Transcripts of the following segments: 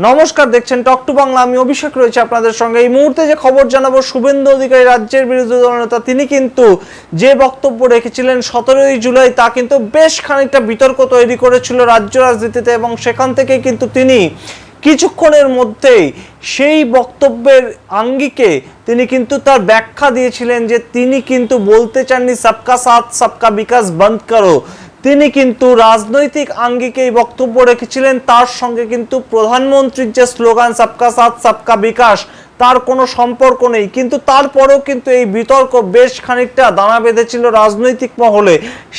নমস্কার, দেখছেন টক টু বাংলা। আমি অভিষেক রয়েছে আপনাদের সঙ্গে। এই মুহূর্তে যে খবর জানাব, শুভেন্দু অধিকারী রাজ্যের বিরোধী দলনেতা তিনি কিন্তু যে বক্তব্য রেখেছিলেন সতেরোই জুলাই, তা কিন্তু বেশ খানিকটা বিতর্ক তৈরি করেছিল রাজ্য রাজনীতিতে এবং সেখান থেকে কিন্তু তিনি কিছুক্ষণের মধ্যেই সেই বক্তব্যের আঙ্গিকে তিনি কিন্তু তার ব্যাখ্যা দিয়েছিলেন যে তিনি কিন্তু বলতে চাননি, সবকা সাথ, সবকা বিকাশ, বন্ধ করো। তিনি কিন্তু রাজনৈতিক আঙ্গিকেই বক্তব্য রেখেছিলেন। তার সঙ্গে কিন্তু প্রধানমন্ত্রীর যে স্লোগান, সাবকা সাথ, সাবকা বিকাশ তার কোনো সম্পর্ক নেই। কিন্তু তারপরেও কিন্তু এই বিতর্ক বেশ খানিকটা দানা বেঁধেছিল রাজনৈতিক মহলে।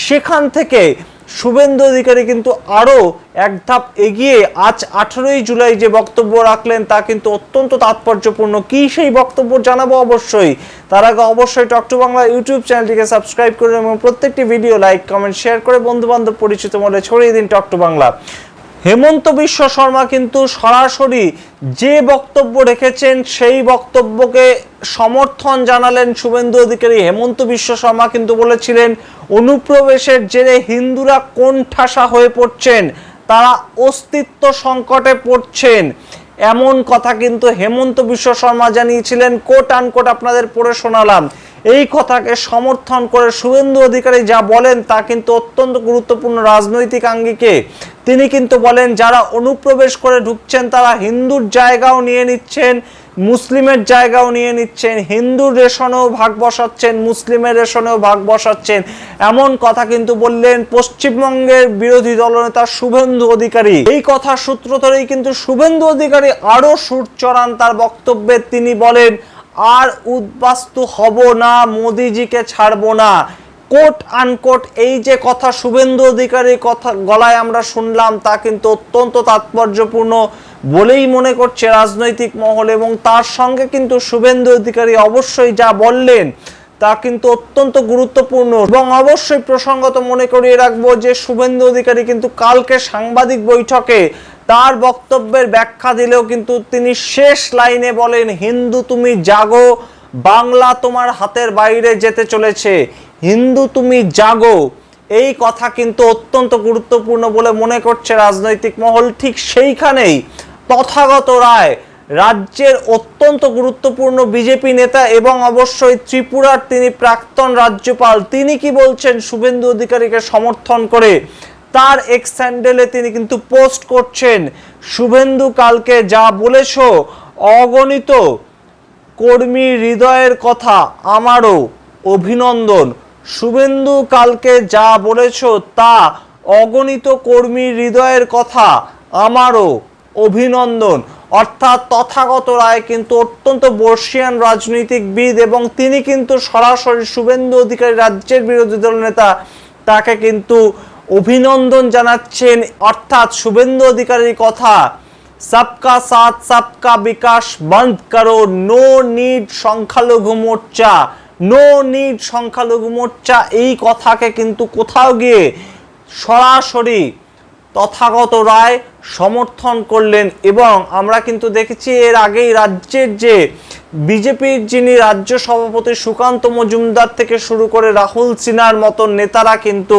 সেখান থেকে শুভেন্দু অধিকারী কিন্তু আরও এক ধাপ এগিয়ে আজ আঠেরোই জুলাই যে বক্তব্য রাখলেন তা কিন্তু অত্যন্ত তাৎপর্যপূর্ণ। কি সেই বক্তব্য জানাব অবশ্যই? তার আগে অবশ্যই টকটু বাংলা ইউটিউব চ্যানেলটিকে সাবস্ক্রাইব করুন এবং প্রত্যেকটি ভিডিও লাইক, কমেন্ট, শেয়ার করে বন্ধুবান্ধব পরিচিত মনে ছড়িয়ে দিন টকটু বাংলা। হেমন্ত বিশ্ব শর্মা কিন্তু সরাসরি যে বক্তব্য রেখেছেন, সেই বক্তব্যকে সমর্থন জানালেন শুভেন্দু অধিকারী। হেমন্ত বিশ্ব শর্মা কিন্তু বলেছিলেন, অনুপ্রবেশের জেরে হিন্দুরা কোন ঠাসা হয়ে পড়ছেন, তারা অস্তিত্ব সংকটে পড়ছেন। এমন কথা কিন্তু হেমন্ত বিশ্ব শর্মা জানিয়েছিলেন। কোট আনকোট আপনাদের পড়ে শোনালাম। এই কথাকে সমর্থন করে শুভেন্দু অধিকারী যা বলেন তা কিন্তু অত্যন্ত গুরুত্বপূর্ণ রাজনৈতিক আঙ্গিকে। তিনি কিন্তু বলেন, যারা অনুপ্রবেশ করে ঢুকছেন তারা হিন্দুর জায়গাও নিয়ে নিচ্ছেন, মুসলিমের জায়গাও নিয়ে নিচ্ছেন, হিন্দুর রেশনেও ভাগ বসাচ্ছেন, মুসলিমের রেশনেও ভাগ বসাচ্ছেন। এমন কথা কিন্তু বললেন পশ্চিমবঙ্গের বিরোধী দলনেতা শুভেন্দু অধিকারী। এই কথা সূত্র ধরেই কিন্তু শুভেন্দু অধিকারী আরও সুর চড়ান তার বক্তব্যে। তিনি বলেন আর উদ্বাস্তু হব না, মোদিজিকে ছাড়বো না। কোট আনকোট, এই যে কথা শুভেন্দু অধিকারীর কথা গলায় আমরা শুনলাম, তা কিন্তু অত্যন্ত তাৎপর্যপূর্ণ বলেই মনে করছে রাজনৈতিক মহল এবং তার সঙ্গে কিন্তু শুভেন্দু অধিকারী অবশ্যই যা বললেন, তা কিন্তু অত্যন্ত গুরুত্বপূর্ণ। এবং অবশ্যই প্রসঙ্গত মনে করিয়ে রাখব যে শুভেন্দু অধিকারী কিন্তু কালকে সাংবাদিক বৈঠকে তার বক্তব্যের ব্যাখ্যা দিলেও কিন্তু তিনি শেষ লাইনে বলেন, হিন্দু তুমি জাগো, বাংলা তোমার হাতের বাইরে যেতে চলেছে। হিন্দু তুমি জাগো। এই কথা কিন্তু অত্যন্ত গুরুত্বপূর্ণ বলে মনে করছে রাজনৈতিক মহল। ঠিক সেইখানেই তথাগত রায়, রাজ্যের অত্যন্ত গুরুত্বপূর্ণ বিজেপি নেতা এবং অবশ্যই ত্রিপুরার তিনি প্রাক্তন রাজ্যপাল, তিনি কি বলছেন শুভেন্দু অধিকারীকে সমর্থন করে? তার এক্স স্যান্ডেলে তিনি কিন্তু পোস্ট করছেন। শুভেন্দু কালকে যা বলেছ, অগণিত কর্মী হৃদয়ের কথা, আমারও অভিনন্দন। শুভেন্দু কালকে যা বলেছ, তা অগণিত কর্মী হৃদয়ের কথা, আমারও অভিনন্দন। অর্থাৎ তথাগত রায় কিন্তু অত্যন্ত বর্ষিয়ান রাজনৈতিকবিদ এবং তিনি কিন্তু সরাসরি শুভেন্দু অধিকারী রাজ্যের বিরোধী দল নেতা, তাকে কিন্তু অভিনন্দন জানাচ্ছেন, অর্থাৎ শুভেন্দু অধিকারীর কথা, সবকা সাথ, সবকা বিকাশ, বন্ধ করো, নো নিড সংখ্যালঘু মোর্চা, নো নিড সংখ্যালঘু মোর্চা, এই কথাকে কিন্তু কোথাও গিয়ে সরাসরি তথাগত রায় সমর্থন করলেন এবং আমরা কিন্তু দেখেছি এর আগেই রাজ্যের যে বিজেপির যিনি রাজ্য সভাপতি সুকান্ত মজুমদার থেকে শুরু করে রাহুল সিনহার মতো নেতারা কিন্তু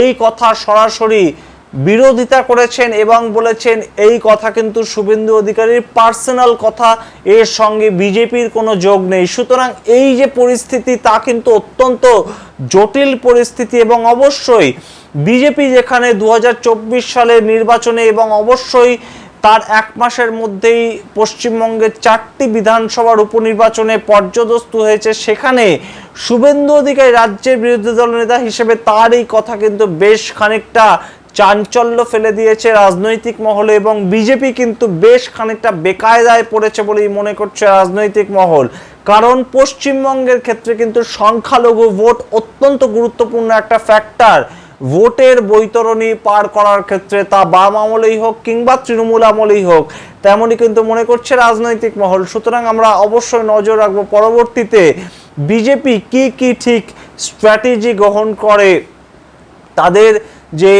এই কথা সরাসরি বিরোধিতা করেছেন এবং বলেছেন, এই কথা কিন্তু শুভেন্দু অধিকারীর পার্সোনাল কথা, এর সঙ্গে বিজেপির কোনো যোগ নেই। সুতরাং এই যে পরিস্থিতি, তা কিন্তু অত্যন্ত জটিল পরিস্থিতি এবং অবশ্যই বিজেপি যেখানে দু হাজার চব্বিশ সালের নির্বাচনে এবং অবশ্যই তার এক মাসের মধ্যেই পশ্চিমবঙ্গের চারটি বিধানসভার উপনির্বাচনে পর্যদস্ত হয়েছে। সেখানে শুভেন্দু অধিকারী রাজ্যের বিরোধী দল নেতা হিসেবে তার এই কথা কিন্তু বেশ খানিকটা চাঞ্চল্য ফেলে দিয়েছে রাজনৈতিক মহলে এবং বিজেপি কিন্তু বেশ খানিকটা বেকায়দায় পড়েছে বলেই মনে করছে রাজনৈতিক মহল। কারণ পশ্চিমবঙ্গের ক্ষেত্রে কিন্তু সংখ্যালঘু ভোট অত্যন্ত গুরুত্বপূর্ণ একটা ফ্যাক্টর ভোটের বৈতরণী পার করার ক্ষেত্রে তা বাম আমলেই হোক কিংবা তৃণমূল আমলেই হোক, তেমনই কিন্তু মনে করছে রাজনৈতিক মহল। সুতরাং আমরা অবশ্যই নজর রাখব পরবর্তীতে বিজেপি কি কি ঠিক স্ট্র্যাটেজি গ্রহণ করে, তাদের যে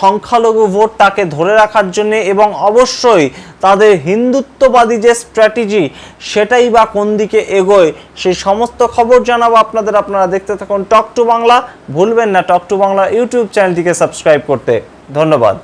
সংখ্যালঘু ভোট তাকে ধরে রাখার জন্যে এবং অবশ্যই তাদের হিন্দুত্ববাদী যে স্ট্র্যাটেজি সেটাই বা কোন দিকে এগোয়, সেই সমস্ত খবর জানাব আপনাদের। আপনারা দেখতে থাকুন টক টু বাংলা। ভুলবেন না, টক টু বাংলা ইউটিউব চ্যানেলটিকে সাবস্ক্রাইব করতে। ধন্যবাদ।